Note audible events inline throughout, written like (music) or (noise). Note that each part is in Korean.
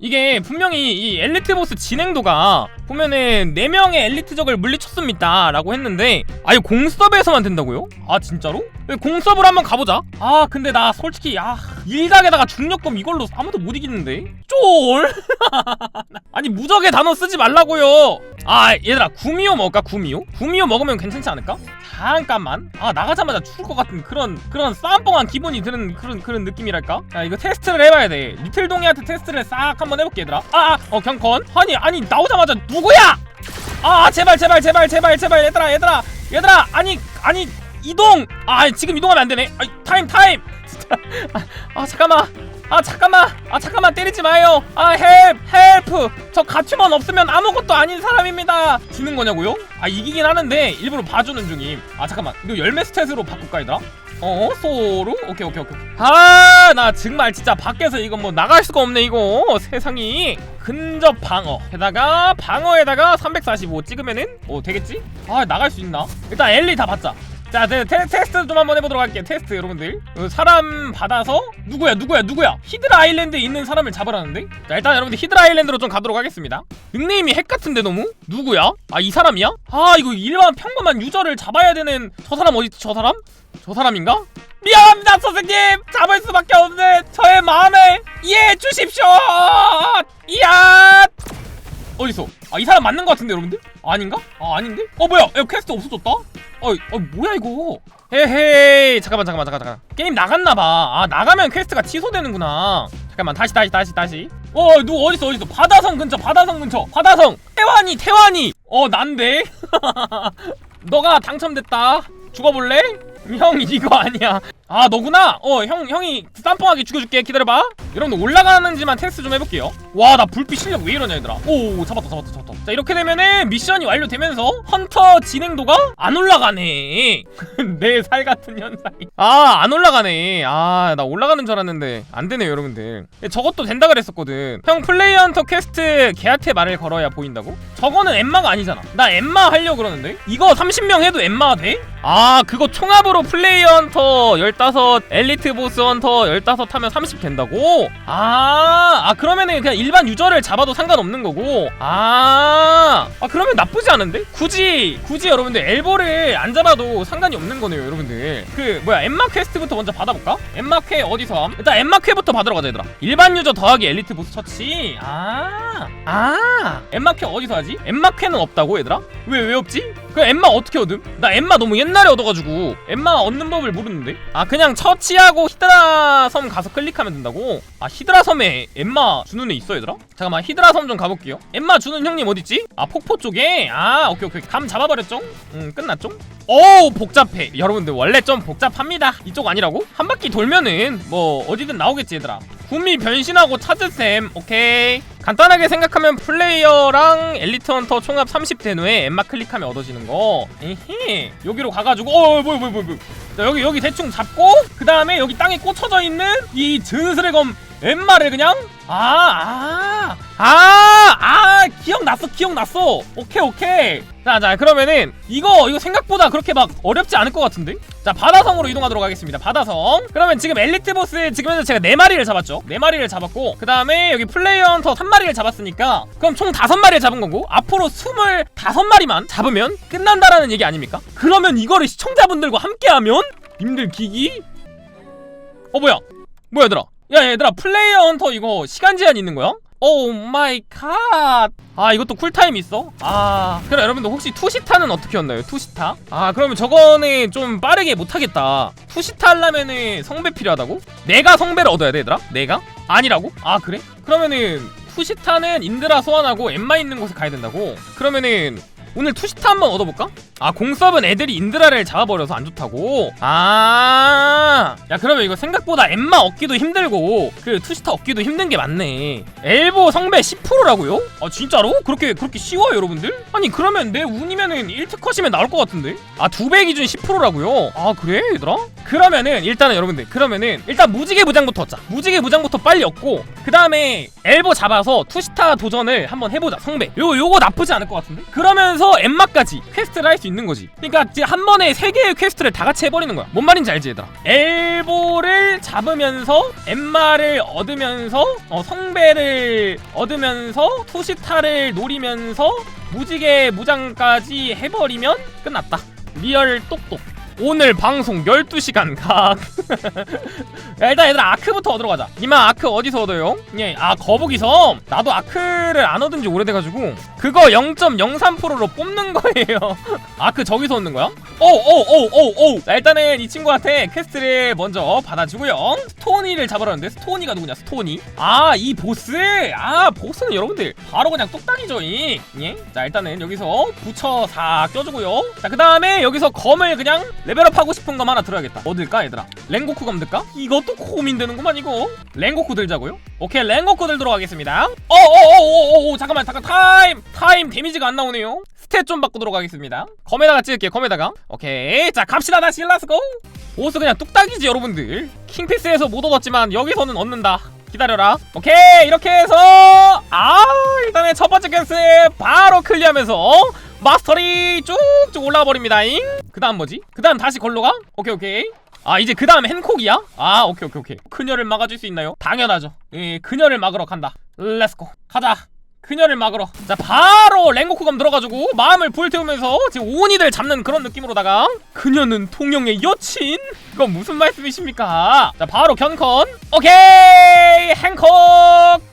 이게 분명히 이 엘리트 보스 진행도가 보면은 4명의 엘리트 적을 물리쳤습니다 라고 했는데 아예 공섭에서만 된다고요? 아 진짜로? 공섭을 한번 가보자 아 근데 나 솔직히 아 일각에다가 중력검 이걸로 아무도 못 이기는데? 쫄! (laughs) 아니 무적의 단어 쓰지 말라고요! 아 얘들아 구미호 먹을까 구미호? 구미호 먹으면 괜찮지 않을까? 잠깐만. 아 나가자마자 죽을 것 같은 그런 그런 싸움뻥한 기분이 드는 그런 그런 느낌이랄까? 야 이거 테스트를 해봐야 돼. 리틀 동이한테 테스트를 싹 한번 해볼게 얘들아. 아어 경컨 아니 아니 나오자마자 누구야? 아 제발 제발 제발 제발 제발 얘들아 얘들아 얘들아! 아니 아니 이동! 아 지금 이동하면 안 되네. 아 타임 타임 진짜. 아, 아 잠깐만. 아 잠깐만. 아 잠깐만. 때리지 마요. 아 헬프 헬프. 저 가추만 없으면 아무것도 아닌 사람입니다. 지는 거냐고요? 아 이기긴 하는데 일부러 봐주는 중임. 아 잠깐만. 이거 열매 스탯으로 바꿀까 얘들아? 어 소로? 오케이 오케이 오케이. 아 나 정말 진짜 밖에서 이거 뭐 나갈 수가 없네 이거. 세상이. 근접 방어. 게다가 방어에다가 345 찍으면은 어 되겠지? 아 나갈 수 있나? 일단 엘리 다 받자 자, 네, 테, 테스트 좀 한번 해보도록 할게요. 테스트 여러분들. 어, 사람 받아서 누구야, 누구야, 누구야? 히드라 아일랜드에 있는 사람을 잡으라는데? 자, 일단 여러분들 히드라 아일랜드로 좀 가도록 하겠습니다. 닉네임이 핵 같은데 너무? 누구야? 아, 이 사람이야? 아, 이거 일반 평범한 유저를 잡아야 되는 저 사람 어디? 저 사람? 저 사람인가? 미안합니다, 선생님. 잡을 수밖에 없는 저의 마음을 이해해 주십시오. 이야. 어디서? 아, 이 사람 맞는 것 같은데 여러분들? 아닌가? 아, 아닌데? 어, 뭐야? 야, 퀘스트 없어졌다? 어, 어 뭐야 이거? 헤헤이 잠깐만 잠깐만 잠깐 잠깐 게임 나갔나봐 아 나가면 퀘스트가 취소되는구나 잠깐만 다시 다시 다시 다시 어 누구 어딨어 어딨어 바다성 근처 바다성 근처 바다성 태환이 태환이 어 난데 (laughs) 너가 당첨됐다 죽어볼래? (laughs) 형 이거 아니야. 아 너구나? 어 형 형이 쌈뽕하게 죽여줄게. 기다려봐. 여러분들 올라가는지만 테스트 좀 해볼게요. 와 나 불빛 실력 왜 이러냐 얘들아. 오 잡았다 잡았다 잡았다. 자 이렇게 되면은 미션이 완료되면서 헌터 진행도가 안 올라가네. (laughs) 내 살 같은 현상이. 아 안 올라가네. 아 나 올라가는 줄 알았는데 안 되네요 여러분들. 저것도 된다 그랬었거든. 형 플레이어 헌터 퀘스트 걔한테 말을 걸어야 보인다고? 저거는 엠마가 아니잖아. 나 엠마 하려고 그러는데? 이거 30명 해도 엠마가 돼? 아 그거 총합으로 플레이어 헌터 15 엘리트 보스 헌터 15 하면 30 된다고? 아, 아 그러면은 그냥 일반 유저를 잡아도 상관없는 거고 아, 아 그러면 나쁘지 않은데? 굳이 굳이 여러분들 엘보를 안 잡아도 상관이 없는 거네요 여러분들 그 뭐야 엠마 퀘스트부터 먼저 받아볼까? 엠마 퀘 어디서 함? 일단 엠마 퀘부터 받으러 가자 얘들아 일반 유저 더하기 엘리트 보스 처치 아, 아 엠마 퀘 어디서 하지? 엠마 퀘는 없다고 얘들아? 왜 왜 없지? 그 엠마 어떻게 얻음? 나 엠마 너무 옛날에 얻어가지고 엠마 얻는 법을 모르는데? 아 그냥 처치하고 히드라 섬 가서 클릭하면 된다고? 아 히드라 섬에 엠마 주는 애 있어 얘들아? 잠깐만 히드라 섬 좀 가볼게요 엠마 주는 형님 어딨지? 아 폭포 쪽에? 아 오케이 오케이 감 잡아버렸죠? 음 끝났죠? 오 복잡해 여러분들 원래 좀 복잡합니다 이쪽 아니라고? 한 바퀴 돌면은 뭐 어디든 나오겠지 얘들아 구미 변신하고 찾으셈 오케이 간단하게 생각하면 플레이어랑 엘리트 헌터 총합 30된 후에 엠마 클릭하면 얻어지는 거. 에헤. 여기로 가가지고 어 뭐야 뭐야 뭐야 여기 여기 대충 잡고 그 다음에 여기 땅에 꽂혀져 있는 이 드스레 검 엠마를 그냥? 아, 아아 아 아 기억났어 기억났어. 오케이 오케이. 자 자 그러면은 이거 이거 생각보다 그렇게 막 어렵지 않을 것 같은데? 자 바다성으로 이동하도록 하겠습니다 바다성. 그러면 지금 엘리트 보스 지금 현재 제가 4마리를 잡았죠? 4마리를 잡았고 그 다음에 여기 플레이어 헌터 3마리를 잡았으니까 그럼 총 5마리를 잡은 거고 앞으로 25마리만 잡으면 끝난다라는 얘기 아닙니까? 그러면 이거를 시청자분들과 함께하면 님들 기기? 어 뭐야? 뭐야 얘들아 야 얘들아 플레이어 헌터 이거 시간 제한 있는 거야? 오 마이 갓. 아 이것도 쿨타임 있어? 아 그래 여러분들 혹시 투시타는 어떻게 였나요? 투시타? 아 그러면 저거는 좀 빠르게 못하겠다 투시타 하려면은 성배 필요하다고? 내가 성배를 얻어야 돼 얘들아? 내가? 아니라고? 아 그래? 그러면은 투시타는 인드라 소환하고 엠마 있는 곳에 가야 된다고? 그러면은 오늘 투시타 한번 얻어볼까? 아 공섭은 애들이 인드라를 잡아버려서 안 좋다고? 아, 야 그러면 이거 생각보다 엠마 얻기도 힘들고 그 투시타 얻기도 힘든 게 많네. 엘보 성배 10%라고요? 아 진짜로? 그렇게 그렇게 쉬워요 여러분들? 아니 그러면 내 운이면은 1특컷이면 나올 것 같은데? 아 두 배 기준 10%라고요? 아 그래 얘들아? 그러면은 일단은 여러분들 그러면은 일단 무지개 무장부터 얻자. 무지개 무장부터 빨리 얻고 그 다음에 엘보 잡아서 투시타 도전을 한번 해보자 성배. 요 요거 나쁘지 않을 것 같은데? 그러면서 하면서 엠마까지 퀘스트를 할 수 있는 거지. 그러니까 한 번에 세 개의 퀘스트를 다 같이 해버리는 거야. 뭔 말인지 알지 얘들아? 엘보를 잡으면서 엠마를 얻으면서 어, 성배를 얻으면서 투시타를 노리면서 무지개 무장까지 해버리면 끝났다. 리얼 똑똑. 오늘 방송 12시간 각 (laughs) 야, 일단 얘들아 아크부터 얻으러 가자. 이마 아크 어디서 얻어요? 예, 아 거북이섬 나도 아크를 안 얻은 지 오래돼가지고 그거 0.03%로 뽑는 거예요. (laughs) 아크 저기서 얻는 거야? 오오오오오. 자 일단은 이 친구한테 퀘스트를 먼저 받아주고요. 스토니를 잡으라는데 스토니가 누구냐? 스토니. 아 이 보스? 아 보스는 여러분들 바로 그냥 뚝딱이죠 이. 예? 자 일단은 여기서 부처 다 껴주고요. 자 그 다음에 여기서 검을 그냥 레벨업 하고 싶은 검 하나 들어야겠다. 뭐 들까 얘들아 랭고쿠 검 들까? 이것도 고민되는구만 이거. 랭고쿠 들자고요? 오케이 랭고쿠 들도록 하겠습니다. 어어어어어 잠깐만 잠깐 타임! 타임 데미지가 안 나오네요. 스탯 좀 바꾸도록 하겠습니다. 검에다가 찍을게요 검에다가. 오케이 자 갑시다 다시 렛츠고 보스 그냥 뚝딱이지 여러분들. 킹피스에서 못 얻었지만 여기서는 얻는다. 기다려라. 오케이 이렇게 해서 아 일단은 첫 번째 퀘스트 바로 클리어하면서 마스터리 쭉쭉 올라와 버립니다잉. 그 다음 뭐지? 그 다음 다시 걸로 가? 오케이 오케이 아 이제 그 다음 핸콕이야? 아 오케이 오케이 오케이. 그녀를 막아줄 수 있나요? 당연하죠. 예 그녀를 막으러 간다. 렛츠고 가자. 그녀를 막으러. 자 바로 랭고쿠검 들어가지고 마음을 불태우면서 지금 오니들 잡는 그런 느낌으로다가 그녀는 통영의 여친? 그건 무슨 말씀이십니까? 자 바로 견컨. 오케이! 행콕!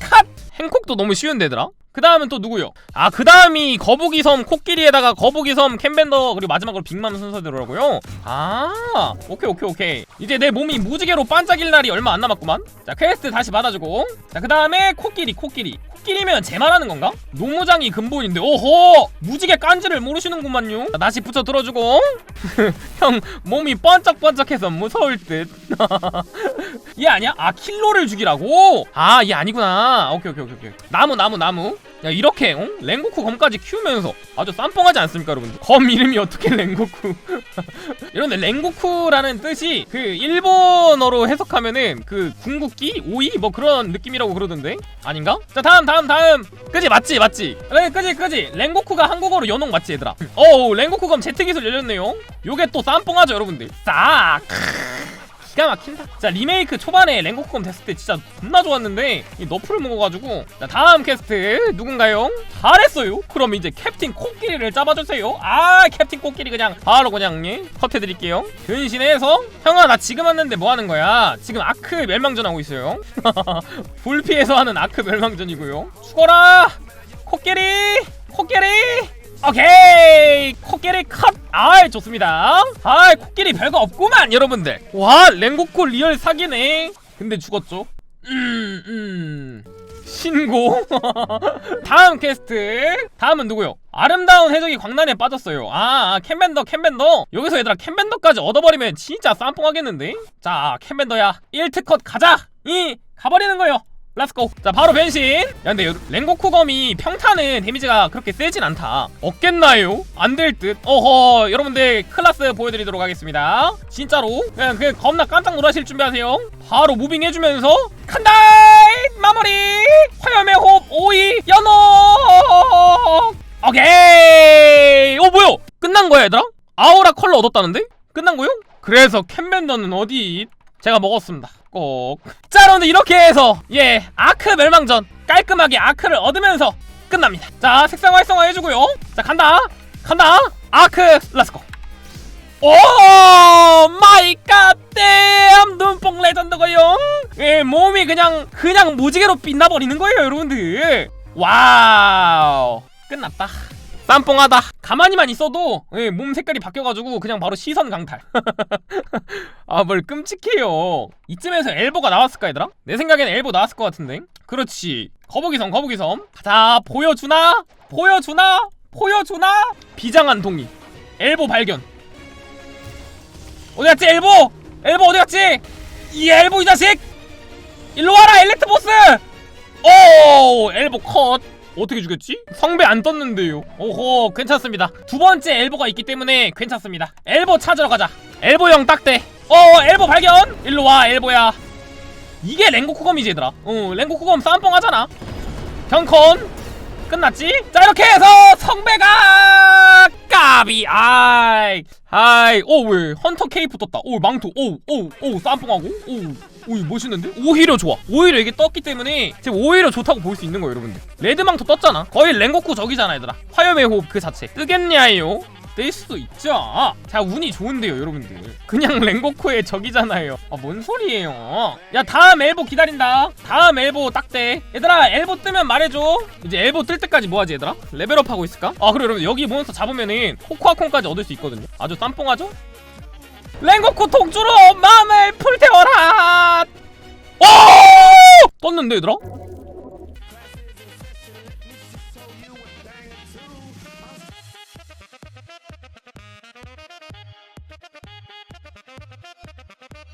컷 행콕도 너무 쉬운데 얘들아 그 다음은 또 누구요? 아, 그 다음이 거북이섬 코끼리에다가 거북이섬 캠벤더 그리고 마지막으로 빅맘 순서대로라고요? 아, 오케이 오케이 오케이. 이제 내 몸이 무지개로 반짝일 날이 얼마 안 남았구만. 자, 퀘스트 다시 받아주고. 자, 그 다음에 코끼리 코끼리. 코끼리면 제 말하는 건가? 노무장이 근본인데 오호 무지개 깐지를 모르시는구만요 자, 다시 붙여 들어주고 (laughs) 형 몸이 번쩍번쩍해서 무서울 듯 (laughs) 얘 아니야? 아 킬로를 죽이라고? 아 얘 아니구나 오케이 오케이 오케이 나무 나무 나무 야 이렇게 어? 랭고쿠 검까지 키우면서 아주 쌈뽕하지 않습니까 여러분들 검 이름이 어떻게 랭고쿠? (laughs) 여러분들 랭고쿠라는 뜻이 그 일본어로 해석하면은 그 궁극기 오이 뭐 그런 느낌이라고 그러던데? 아닌가? 자 다음 다음 다음! 그지? 맞지? 맞지? 그래 그지 그지! 랭고쿠가 한국어로 연옥 맞지 얘들아? 어 랭고쿠 검 제트기술 열렸네요. 요게 또 쌈뽕하죠 여러분들. 싹 기가 막힌다. 자 리메이크 초반에 랭고콤 됐을 때 진짜 겁나 좋았는데 이 너프를 먹어가지고 자 다음 캐스트 누군가요? 잘했어요. 그럼 이제 캡틴 코끼리를 잡아주세요. 아 캡틴 코끼리 그냥 바로 그냥 예? 컷해드릴게요. 변신해서 형아 나 지금 왔는데 뭐 하는 거야? 지금 아크 멸망전 하고 있어요. (laughs) 불피해서 하는 아크 멸망전이고요. 죽어라 코끼리 코끼리 오케이! 코끼리 컷! 아이 좋습니다. 아이 코끼리 별거 없구만 여러분들. 와 랭고코 리얼 사기네. 근데 죽었죠? 음 음. 신고. (laughs) 다음 퀘스트. 다음은 누구요? 아름다운 해적이 광란에 빠졌어요. 아, 아 캠벤더 캠벤더. 여기서 얘들아 캠벤더까지 얻어버리면 진짜 쌈뽕하겠는데? 자 캠벤더야. 1특컷 가자! 이 가버리는 거요 렛츠고 자 바로 변신. 야 근데 여- 랭고쿠 검이 평타는 데미지가 그렇게 세진 않다. 없겠나요? 안 될 듯. 어허 여러분들 클라스 보여드리도록 하겠습니다. 진짜로? 그냥 그 겁나 깜짝 놀라실 준비하세요. 바로 무빙 해주면서 간다 마무리! 화염의 호흡 오이 연옥 오케이! 어 뭐야? 끝난 거야 얘들아? 아우라 컬러 얻었다는데? 끝난 거요? 그래서 캠벤더는 어디? 제가 먹었습니다. 꼭. 자, 여러분들 이렇게 해서 예 아크 멸망전 깔끔하게 아크를 얻으면서 끝납니다. 자, 색상 활성화 해주고요. 자, 간다, 간다. 아크 렛츠고. 오 마이 갓댐 눈뽕 레전드고요. 예, 몸이 그냥 그냥 무지개로 빛나버리는 거예요, 여러분들. 와우, 끝났다. 쌈뽕하다. 가만히만 있어도 예, 몸 색깔이 바뀌어가지고 그냥 바로 시선 강탈. (laughs) 아 뭘 끔찍해요. 이쯤에서 엘보가 나왔을까 얘들아? 내 생각엔 엘보 나왔을 것 같은데. 그렇지. 거북이섬 거북이섬. 자 보여주나? 보여주나? 보여주나? 비장한 동의. 엘보 발견. 어디 갔지 엘보? 엘보 어디 갔지? 이 엘보 이 자식! 일로 와라 엘렉트 보스! 오 엘보 컷. 어떻게 죽였지? 성배 안 떴는데요. 오호 괜찮습니다. 두 번째 엘보가 있기 때문에 괜찮습니다. 엘보 찾으러 가자. 엘보 형 딱대. 어 엘보 발견. 일로 와 엘보야. 이게 랭고쿠검이지 얘들아. 어 랭고쿠검 쌈뽕 하잖아. 경컨 끝났지? 자 이렇게 해서 성배가 까비. 아이 아이. 오왜 헌터 케이프 떴다. 오 망토. 오오오 쌈뽕하고. 오오 멋있는데? 오히려 좋아. 오히려 이게 떴기 때문에 지금 오히려 좋다고 볼 수 있는 거예요 여러분들. 레드 망토 떴잖아. 거의 랭고쿠 적이잖아 얘들아. 화염의 호흡 그 자체. 뜨겠냐요? 뜰 수도 있죠 자 운이 좋은데요 여러분들 그냥 (laughs) 랭고쿠의 적이잖아요 아 뭔 소리예요 야 다음 엘보 기다린다 다음 엘보 딱대 얘들아 엘보 뜨면 말해줘 이제 엘보 뜰 때까지 뭐하지 얘들아? 레벨업 하고 있을까? 아 그래 여러분 여기 몬스터 잡으면은 코코아콘까지 얻을 수 있거든요 아주 쌈뽕하죠? 랭고쿠 통주로 마음을 불태워라 오! 떴는데 얘들아?